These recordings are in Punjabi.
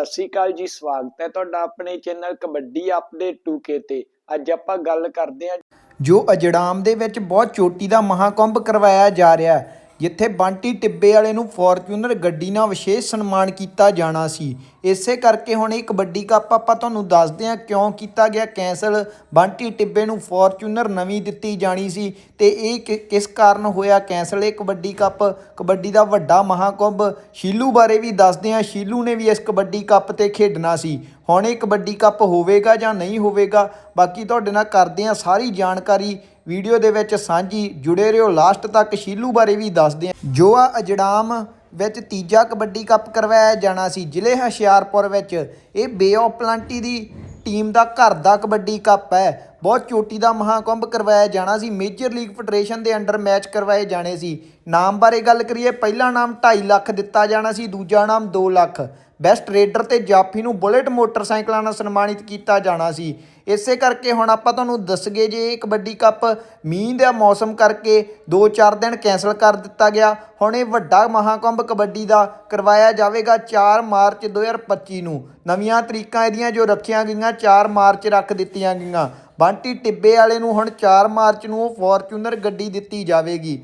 ਸਤਿ ਸ਼੍ਰੀ ਅਕਾਲ ਜੀ, ਸਵਾਗਤ ਹੈ ਤੁਹਾਡਾ ਆਪਣੇ ਚੈਨਲ ਕਬੱਡੀ ਅਪਡੇਟ 2K ਤੇ। ਅੱਜ ਆਪਾਂ ਗੱਲ ਕਰਦੇ ਹਾਂ ਜੋ ਅਜੜਾਮ ਦੇ ਵਿੱਚ ਬਹੁਤ ਚੋਟੀ ਦਾ ਮਹਾਕੁੰਭ ਕਰਵਾਇਆ ਜਾ ਰਿਹਾ ਹੈ। ਜਿੱਥੇ ਬੰਟੀ ਟਿੱਬੇ ਵਾਲੇ ਨੂੰ ਫੋਰਚੂਨਰ ਗੱਡੀ ਨਾਲ ਵਿਸ਼ੇਸ਼ ਸਨਮਾਨ ਕੀਤਾ ਜਾਣਾ ਸੀ। ਇਸੇ ਕਰਕੇ ਹੁਣ ਇਹ ਕਬੱਡੀ ਕੱਪ ਆਪਾਂ ਤੁਹਾਨੂੰ ਦੱਸਦੇ ਹਾਂ ਕਿਉਂ ਕੀਤਾ ਗਿਆ, ਕੈਂਸਲ। ਬੰਟੀ ਟਿੱਬੇ ਨੂੰ ਫੋਰਚੂਨਰ ਨਵੀਂ ਦਿੱਤੀ ਜਾਣੀ ਸੀ ਤੇ ਇਹ ਕਿ- ਕਿਸ ਕਾਰਨ ਹੋਇਆ, ਕੈਂਸਲ ਇਹ ਕਬੱਡੀ ਕੱਪ। ਕਬੱਡੀ ਦਾ ਵੱਡਾ ਮਹਾਕੁੰਭ ਸ਼ੀਲੂ ਬਾਰੇ ਵੀ ਦੱਸਦੇ ਹਾਂ। ਸ਼ੀਲੂ ਨੇ ਵੀ ਇਸ ਕਬੱਡੀ ਕੱਪ ਤੇ ਖੇਡਣਾ ਸੀ। ਹੁਣ ਇਹ ਕਬੱਡੀ ਕੱਪ ਹੋਵੇਗਾ ਜਾਂ ਨਹੀਂ ਹੋਵੇਗਾ, ਬਾਕੀ ਤੁਹਾਡੇ ਨਾਲ ਕਰਦੇ ਹਾਂ ਸਾਰੀ ਜਾਣਕਾਰੀ। ਵੀਡੀਓ ਦੇ ਵਿੱਚ ਸਾਂਝੀ ਜੁੜੇ ਰਹੋ। ਲਾਸਟ ਤੱਕ ਸ਼ੀਲੂ ਬਾਰੇ ਵੀ ਦੱਸਦੇ ਹਾਂ। ਜੋ ਆ ਅਜੜਾਮ ਵਿੱਚ ਤੀਜਾ ਕਬੱਡੀ ਕੱਪ ਕਰਵਾਇਆ ਜਾਣਾ ਸੀ। ਜ਼ਿਲ੍ਹੇ ਹੁਸ਼ਿਆਰਪੁਰ ਵਿੱਚ ਇਹ ਬੇ ਪਲਾਂਟੀ ਦੀ ਟੀਮ ਦਾ ਘਰ ਦਾ ਕਬੱਡੀ ਕੱਪ ਹੈ। ਬਹੁਤ ਚੋਟੀ ਦਾ ਮਹਾਕੁੰਭ ਕਰਵਾਇਆ ਜਾਣਾ ਸੀ। ਮੇਜਰ ਲੀਗ ਫੈਡਰੇਸ਼ਨ ਦੇ ਅੰਡਰ ਮੈਚ ਕਰਵਾਏ ਜਾਣੇ ਸੀ। ਨਾਮ ਬਾਰੇ ਗੱਲ ਕਰੀਏ, ਪਹਿਲਾ ਨਾਮ 2.5 ਲੱਖ ਦਿੱਤਾ ਜਾਣਾ ਸੀ, ਦੂਜਾ ਨਾਮ 2 ਲੱਖ। ਬੈਸਟ ਰੇਡਰ ਤੇ ਜਾਫੀ ਨੂੰ ਬੁਲੇਟ ਮੋਟਰਸਾਈਕਲਾਂ ਨਾਲ ਸਨਮਾਨਿਤ ਕੀਤਾ ਜਾਣਾ ਸੀ। ਇਸੇ ਕਰਕੇ ਹੁਣ ਆਪਾਂ ਤੁਹਾਨੂੰ ਦੱਸਗੇ ਜੇ ਇਹ ਕਬੱਡੀ ਕੱਪ ਮੀਂਹ ਦਾ ਮੌਸਮ ਕਰਕੇ 2-4 ਦਿਨ ਕੈਨਸਲ ਕਰ ਦਿੱਤਾ ਗਿਆ। ਹੁਣ ਇਹ ਵੱਡਾ ਮਹਾਕੁੰਭ ਕਬੱਡੀ ਦਾ ਕਰਵਾਇਆ ਜਾਵੇਗਾ 4 ਮਾਰਚ 2025 ਨੂੰ। ਨਵੀਆਂ ਤਰੀਕਾਂ ਇਹਦੀਆਂ ਜੋ ਰੱਖੀਆਂ ਗਈਆਂ 4 ਮਾਰਚ ਰੱਖ ਦਿੱਤੀਆਂ ਗਈਆਂ। ਬੰਟੀ ਟਿੱਬੇ ਵਾਲੇ ਨੂੰ ਹੁਣ 4 ਮਾਰਚ ਨੂੰ ਉਹ ਫੋਰਚੂਨਰ ਗੱਡੀ ਦਿੱਤੀ ਜਾਵੇਗੀ।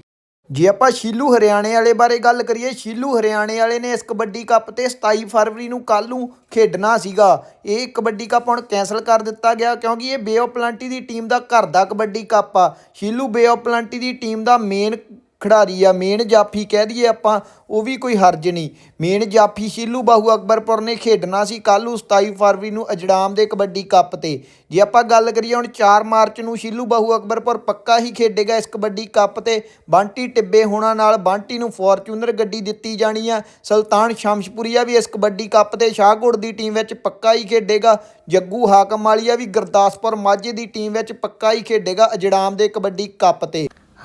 ਜੇ ਆਪਾਂ ਸ਼ੀਲੂ ਹਰਿਆਣੇ ਵਾਲੇ ਬਾਰੇ ਗੱਲ ਕਰੀਏ, ਸ਼ੀਲੂ ਹਰਿਆਣੇ ਵਾਲੇ ਨੇ ਇਸ ਕਬੱਡੀ ਕੱਪ ਤੇ 27 ਫਰਵਰੀ ਨੂੰ ਕੱਲ ਨੂੰ ਖੇਡਣਾ ਸੀਗਾ। ਇਹ ਕਬੱਡੀ ਕੱਪ ਹੁਣ ਕੈਨਸਲ ਕਰ ਦਿੱਤਾ ਗਿਆ ਕਿਉਂਕਿ ਇਹ ਬੇ ਆਫ ਪਲਾਂਟੀ ਦੀ ਟੀਮ ਦਾ ਘਰ ਦਾ ਕਬੱਡੀ ਕੱਪ ਆ। ਸ਼ੀਲੂ ਬੇ ਆਫ ਪਲਾਂਟੀ ਦੀ ਟੀਮ ਦਾ ਮੇਨ ਖਿਡਾਰੀ ਆ, ਮੇਨ ਜਾਫੀ ਕਹਿ ਦਈਏ ਆਪਾਂ, ਉਹ ਵੀ ਕੋਈ ਹਰਜ ਨਹੀਂ। ਮੇਨ ਜਾਫੀ ਸ਼ੀਲੂ ਬਾਹੂ ਅਕਬਰਪੁਰ ਨੇ ਖੇਡਣਾ ਸੀ ਕੱਲ ਨੂੰ 27 ਫਰਵਰੀ ਨੂੰ ਅਜੜਾਮ ਦੇ ਕਬੱਡੀ ਕੱਪ ਤੇ। ਜੇ ਆਪਾਂ ਗੱਲ ਕਰੀਏ ਹੁਣ 4 ਮਾਰਚ ਨੂੰ ਸ਼ੀਲੂ ਬਾਹੂ ਅਕਬਰਪੁਰ ਪੱਕਾ ਹੀ ਖੇਡੇਗਾ ਇਸ ਕਬੱਡੀ ਕੱਪ ਤੇ। ਬੰਟੀ ਟਿੱਬੇ ਹੋਣਾ ਨਾਲ ਬੰਟੀ ਨੂੰ ਫੋਰਚੂਨਰ ਗੱਡੀ ਦਿੱਤੀ ਜਾਣੀ ਆ। ਸੁਲਤਾਨ ਸ਼ਮਸ਼ਪੁਰੀਆ ਵੀ ਇਸ ਕਬੱਡੀ ਕੱਪ ਤੇ, ਸ਼ਾਹਕੋਟ ਦੀ ਟੀਮ ਵਿੱਚ ਪੱਕਾ ਹੀ ਖੇਡੇਗਾ। ਜੱਗੂ ਹਾਕਮ ਵਾਲੀਆ ਵੀ ਗੁਰਦਾਸਪੁਰ ਮਾਝੇ ਦੀ ਟੀਮ ਵਿੱਚ ਪੱਕਾ ਹੀ ਖੇਡੇਗਾ ਅਜੜਾਮ ਦੇ ਕਬੱਡੀ ਕੱਪ ਤੇ।